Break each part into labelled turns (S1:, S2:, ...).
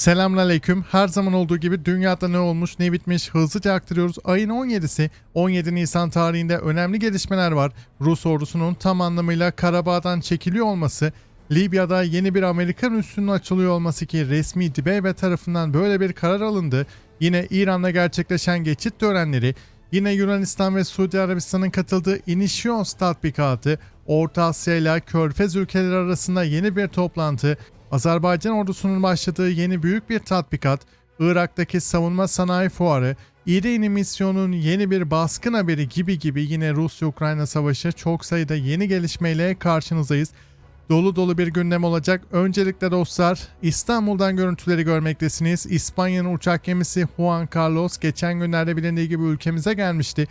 S1: Selamünaleyküm. Her zaman olduğu gibi dünyada ne olmuş ne bitmiş hızlıca aktarıyoruz. Ayın 17'si 17 Nisan tarihinde önemli gelişmeler var. Rus ordusunun tam anlamıyla Karabağ'dan çekiliyor olması, Libya'da yeni bir Amerikan üssünün açılıyor olması ki resmi Dibeybe tarafından böyle bir karar alındı. Yine İran'da gerçekleşen geçit törenleri, yine Yunanistan ve Suudi Arabistan'ın katıldığı Initios tatbikatı, Orta Asya ile Körfez ülkeleri arasında yeni bir toplantı, Azerbaycan ordusunun başladığı yeni büyük bir tatbikat, Irak'taki savunma sanayi fuarı, İğne misyonun yeni bir baskın haberi gibi gibi yine Rusya-Ukrayna savaşı çok sayıda yeni gelişmeyle karşınızdayız. Dolu dolu bir gündem olacak. Öncelikle dostlar İstanbul'dan görüntüleri görmektesiniz. İspanya'nın uçak gemisi Juan Carlos geçen günlerde bilindiği gibi ülkemize gelmişti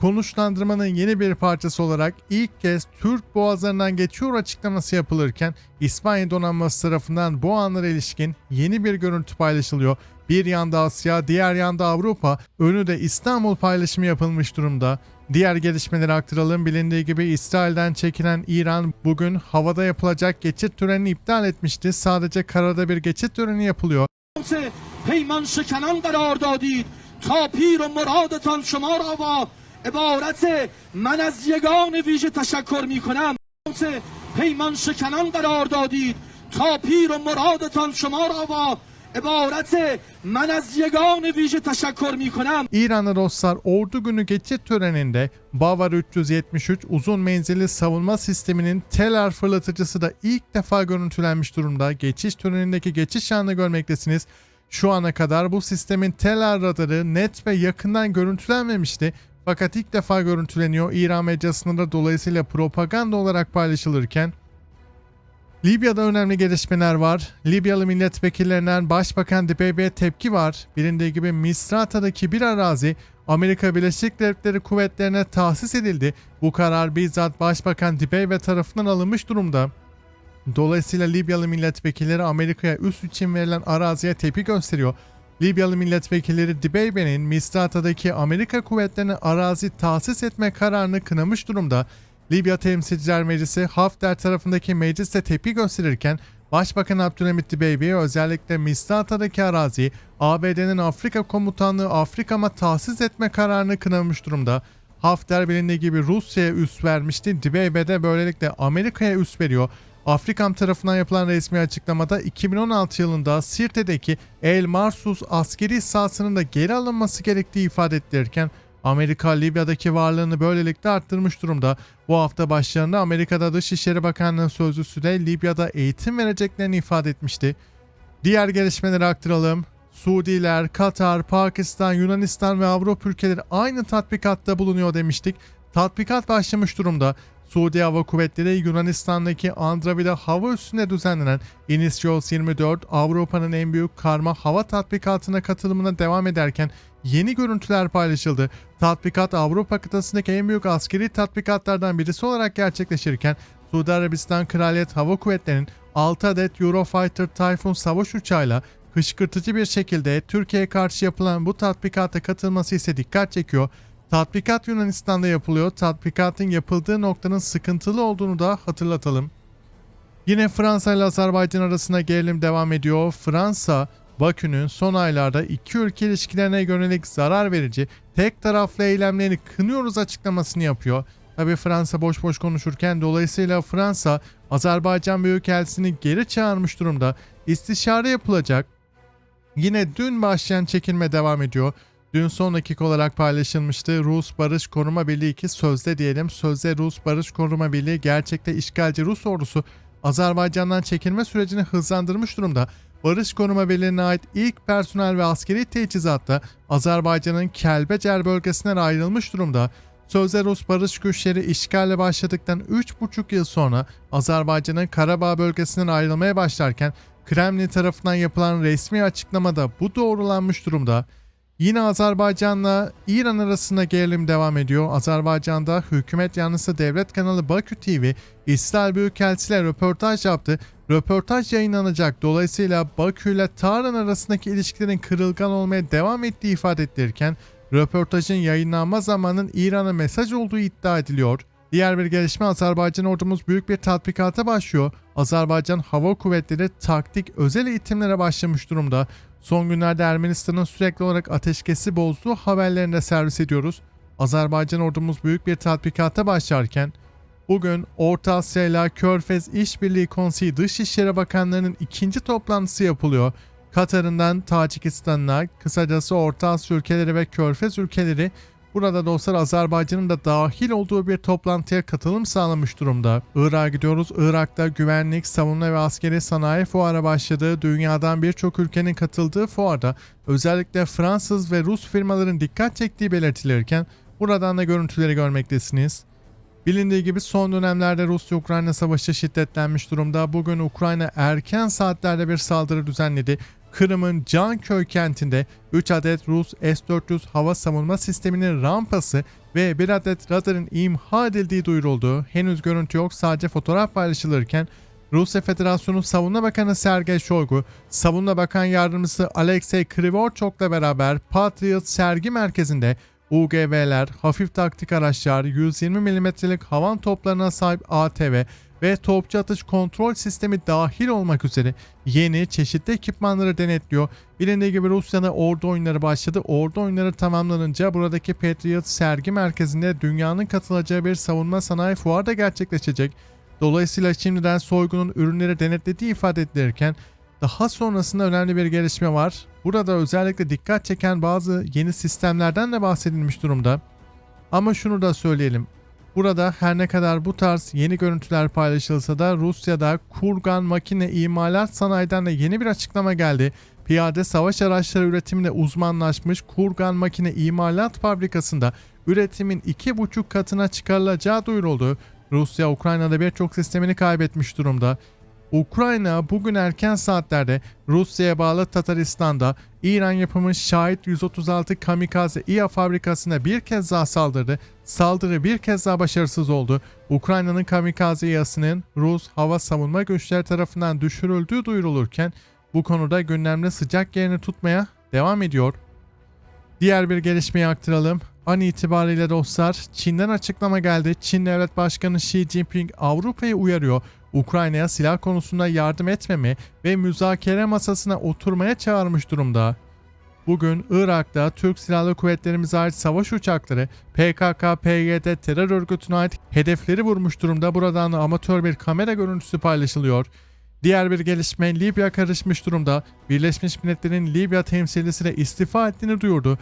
S1: Konuşlandırmanın yeni bir parçası olarak ilk kez Türk boğazlarından geçiyor açıklaması yapılırken İspanya donanması tarafından bu anlara ilişkin yeni bir görüntü paylaşılıyor. Bir yanda Asya, diğer yanda Avrupa, önü de İstanbul paylaşımı yapılmış durumda. Diğer gelişmeleri aktaralım. Bilindiği gibi İsrail'den çekilen İran bugün havada yapılacak geçit törenini iptal etmişti. Sadece karada bir geçit töreni yapılıyor.
S2: se پیمان شکنان قرار دادید تا پیر و مرادتان شما را با عبارت من از یگان ویژه تشکر می کنم se پیمان شکنان قرار دادید تا پیر و مرادتان شما را با عبارت من از یگان ویژه تشکر می کنم
S1: İranlı dostlar ordu günü geçit töreninde Bavar 373 uzun menzilli savunma sisteminin Telar fırlatıcısı da ilk defa görüntülenmiş durumda. Geçiş törenindeki geçiş anını görmektesiniz. Şu ana kadar bu sistemin Telar radarı net ve yakından görüntülenmemişti. Fakat ilk defa görüntüleniyor. İran medyasında da dolayısıyla propaganda olarak paylaşılırken Libya'da önemli gelişmeler var. Libyalı milletvekillerinden Başbakan Dibeybe'ye tepki var. Bilindiği gibi Misrata'daki bir arazi Amerika Birleşik Devletleri kuvvetlerine tahsis edildi. Bu karar bizzat Başbakan Dibeybe tarafından alınmış durumda. Dolayısıyla Libyalı milletvekilleri Amerika'ya üs için verilen araziye tepki gösteriyor. Libyalı milletvekilleri Dibeybe'nin Misrata'daki Amerika kuvvetlerine arazi tahsis etme kararını kınamış durumda. Libya Temsilciler Meclisi Hafter tarafındaki mecliste tepki gösterirken Başbakan Abdülhamit Dibeybe'ye özellikle Misrata'daki araziyi ABD'nin Afrika Komutanlığı Afrikam'a tahsis etme kararını kınamış durumda. Hafter bilindiği gibi Rusya'ya üs vermişti. Dibeybe de böylelikle Amerika'ya üs veriyor. Afrikam tarafından yapılan resmi açıklamada 2016 yılında Sirte'deki El Marsus askeri sahasının da geri alınması gerektiği ifade edilirken Amerika Libya'daki varlığını böylelikle arttırmış durumda. Bu hafta başlarında Amerika'da Dışişleri Bakanlığı sözcüsü de Libya'da eğitim vereceklerini ifade etmişti. Diğer gelişmeleri aktaralım. Suudiler, Katar, Pakistan, Yunanistan ve Avrupa ülkeleri aynı tatbikatta bulunuyor demiştik. Tatbikat başlamış durumda. Suudi Hava Kuvvetleri Yunanistan'daki Andravida hava üssüne düzenlenen Inisios 24 Avrupa'nın en büyük karma hava tatbikatına katılımına devam ederken yeni görüntüler paylaşıldı. Tatbikat Avrupa kıtasındaki en büyük askeri tatbikatlardan birisi olarak gerçekleşirken Suudi Arabistan Kraliyet Hava Kuvvetleri'nin 6 adet Eurofighter Typhoon savaş uçağıyla kışkırtıcı bir şekilde Türkiye'ye karşı yapılan bu tatbikata katılması ise dikkat çekiyor. Tatbikat Yunanistan'da yapılıyor. Tatbikatın yapıldığı noktanın sıkıntılı olduğunu da hatırlatalım. Yine Fransa ile Azerbaycan arasında gerilim devam ediyor. Fransa, Bakü'nün son aylarda iki ülke ilişkilerine yönelik zarar verici tek taraflı eylemlerini kınıyoruz açıklamasını yapıyor. Tabi Fransa boş boş konuşurken dolayısıyla Fransa Azerbaycan Büyükelçisini geri çağırmış durumda. İstişare yapılacak. Yine dün başlayan çekilme devam ediyor. Dün son dakika olarak paylaşılmıştı. Rus Barış Koruma Birliği ki sözde diyelim. Sözde Rus Barış Koruma Birliği gerçekte işgalci Rus ordusu Azerbaycan'dan çekilme sürecini hızlandırmış durumda. Barış Koruma Birliği'ne ait ilk personel ve askeri teçhizat da Azerbaycan'ın Kelbecer bölgesinden ayrılmış durumda. Sözde Rus barış güçleri işgalle başladıktan 3,5 yıl sonra Azerbaycan'ın Karabağ bölgesinden ayrılmaya başlarken Kremlin tarafından yapılan resmi açıklamada bu doğrulanmış durumda. Yine Azerbaycan'la İran arasında gerilim devam ediyor. Azerbaycan'da hükümet yanlısı devlet kanalı Bakü TV, İsrail Büyükelçisi ile röportaj yaptı. Röportaj yayınlanacak. Dolayısıyla Bakü ile Tahran arasındaki ilişkilerin kırılgan olmaya devam ettiği ifade edilirken röportajın yayınlanma zamanının İran'a mesaj olduğu iddia ediliyor. Diğer bir gelişme Azerbaycan ordumuz büyük bir tatbikata başlıyor. Azerbaycan Hava Kuvvetleri taktik özel eğitimlere başlamış durumda. Son günlerde Ermenistan'ın sürekli olarak ateşkesi bozduğu haberlerini de servis ediyoruz. Azerbaycan ordumuz büyük bir tatbikata başlarken bugün Orta Asya ile Körfez İşbirliği Konseyi Dışişleri Bakanlarının ikinci toplantısı yapılıyor. Katar'ından Tacikistan'la kısacası Orta Asya ülkeleri ve Körfez ülkeleri Burada dostlar Azerbaycan'ın da dahil olduğu bir toplantıya katılım sağlamış durumda. Irak'a gidiyoruz. Irak'ta güvenlik, savunma ve askeri sanayi fuarı başladı. Dünyadan birçok ülkenin katıldığı fuarda özellikle Fransız ve Rus firmaların dikkat çektiği belirtilirken buradan da görüntüleri görmektesiniz. Bilindiği gibi son dönemlerde Rusya-Ukrayna savaşı şiddetlenmiş durumda. Bugün Ukrayna erken saatlerde bir saldırı düzenledi. Kırım'ın Canköy kentinde 3 adet Rus S-400 hava savunma sisteminin rampası ve bir adet radarın imha edildiği duyuruldu. Henüz görüntü yok sadece fotoğraf paylaşılırken Rusya Federasyonu Savunma Bakanı Sergey Shoigu, Savunma Bakan Yardımcısı Alexey Krivorchok'la beraber Patriot sergi merkezinde UGV'ler, hafif taktik araçlar, 120 mm'lik havan toplarına sahip ATV ve topçu atış kontrol sistemi dahil olmak üzere yeni çeşitli ekipmanları denetliyor. Bilindiği gibi Rusya'da ordu oyunları başladı. Ordu oyunları tamamlanınca buradaki Patriot sergi merkezinde dünyanın katılacağı bir savunma sanayi fuarı da gerçekleşecek. Dolayısıyla şimdiden soygunun ürünleri denetlediği ifade edilirken daha sonrasında önemli bir gelişme var. Burada özellikle dikkat çeken bazı yeni sistemlerden de bahsedilmiş durumda. Ama şunu da söyleyelim. Burada her ne kadar bu tarz yeni görüntüler paylaşılsa da Rusya'da Kurgan makine imalat sanayiden de yeni bir açıklama geldi. Piyade savaş araçları üretiminde uzmanlaşmış Kurgan makine imalat fabrikasında üretimin 2,5 katına çıkarılacağı duyuruldu. Rusya Ukrayna'da birçok sistemini kaybetmiş durumda. Ukrayna bugün erken saatlerde Rusya'ya bağlı Tataristan'da İran yapımı Şahit 136 Kamikaze İHA fabrikasına bir kez daha saldırdı. Saldırı bir kez daha başarısız oldu. Ukrayna'nın Kamikaze İHA'sının Rus hava savunma güçleri tarafından düşürüldüğü duyurulurken bu konuda gündemde sıcak yerini tutmaya devam ediyor. Diğer bir gelişmeyi aktaralım. An itibariyle dostlar Çin'den açıklama geldi. Çin Devlet Başkanı Xi Jinping Avrupa'yı uyarıyor. Ukrayna'ya silah konusunda yardım etmeme ve müzakere masasına oturmaya çağırmış durumda. Bugün Irak'ta Türk Silahlı Kuvvetlerimize ait savaş uçakları PKK-PYD terör örgütüne ait hedefleri vurmuş durumda. Buradan amatör bir kamera görüntüsü paylaşılıyor. Diğer bir gelişme Libya karışmış durumda. Birleşmiş Milletler'in Libya temsilcisine istifa ettiğini duyurdu.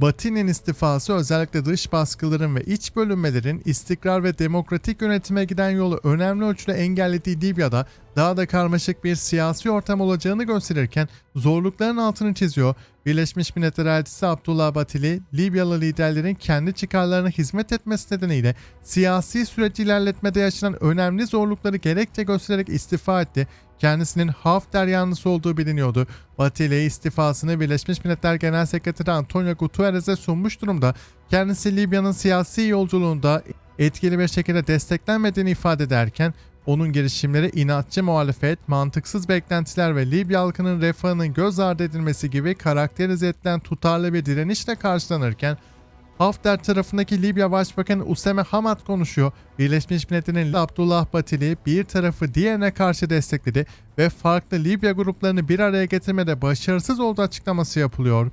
S1: Batı'nın istifası özellikle dış baskıların ve iç bölünmelerin istikrar ve demokratik yönetime giden yolu önemli ölçüde engellediği Libya'da daha da karmaşık bir siyasi ortam olacağını gösterirken zorlukların altını çiziyor. Birleşmiş Milletler Elçisi Abdullah Batili, Libyalı liderlerin kendi çıkarlarına hizmet etmesi nedeniyle siyasi süreci ilerletmede yaşanan önemli zorlukları gerekçe göstererek istifa etti. Kendisinin Hafter yanlısı olduğu biliniyordu. Batili istifasını Birleşmiş Milletler Genel Sekreteri Antonio Guterres'e sunmuş durumda. Kendisi Libya'nın siyasi yolculuğunda etkili bir şekilde desteklenmediğini ifade ederken onun girişimleri inatçı muhalefet, mantıksız beklentiler ve Libya halkının refahının göz ardı edilmesi gibi karakterize edilen tutarlı bir direnişle karşılanırken Hafter tarafındaki Libya Başbakanı Usame Hamad konuşuyor. Birleşmiş Milletler'in Abdullah Batili bir tarafı diğerine karşı destekledi ve farklı Libya gruplarını bir araya getirmede başarısız olduğu açıklaması yapılıyor.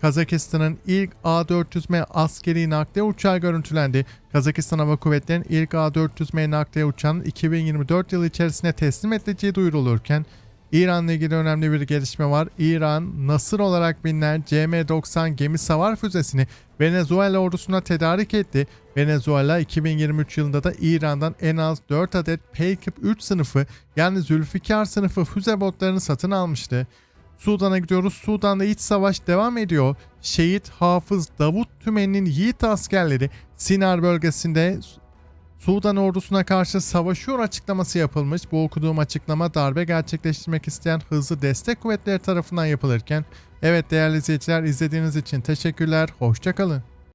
S1: Kazakistan'ın ilk A-400M askeri nakliye uçağı görüntülendi. Kazakistan Hava Kuvvetleri'nin ilk A-400M nakliye uçağının 2024 yılı içerisinde teslim edileceği duyurulurken İran'la ilgili önemli bir gelişme var. İran, Nasır olarak bilinen CM-90 gemi savar füzesini Venezuela ordusuna tedarik etti. Venezuela 2023 yılında da İran'dan en az 4 adet Paykip 3 sınıfı yani Zülfikar sınıfı füze botlarını satın almıştı. Sudan'a gidiyoruz. Sudan'da iç savaş devam ediyor. Şehit Hafız Davut Tümen'in yiğit askerleri Sinar bölgesinde Sudan ordusuna karşı savaşıyor açıklaması yapılmış. Bu okuduğum açıklama darbe gerçekleştirmek isteyen hızlı destek kuvvetleri tarafından yapılırken evet değerli izleyiciler izlediğiniz için teşekkürler. Hoşçakalın.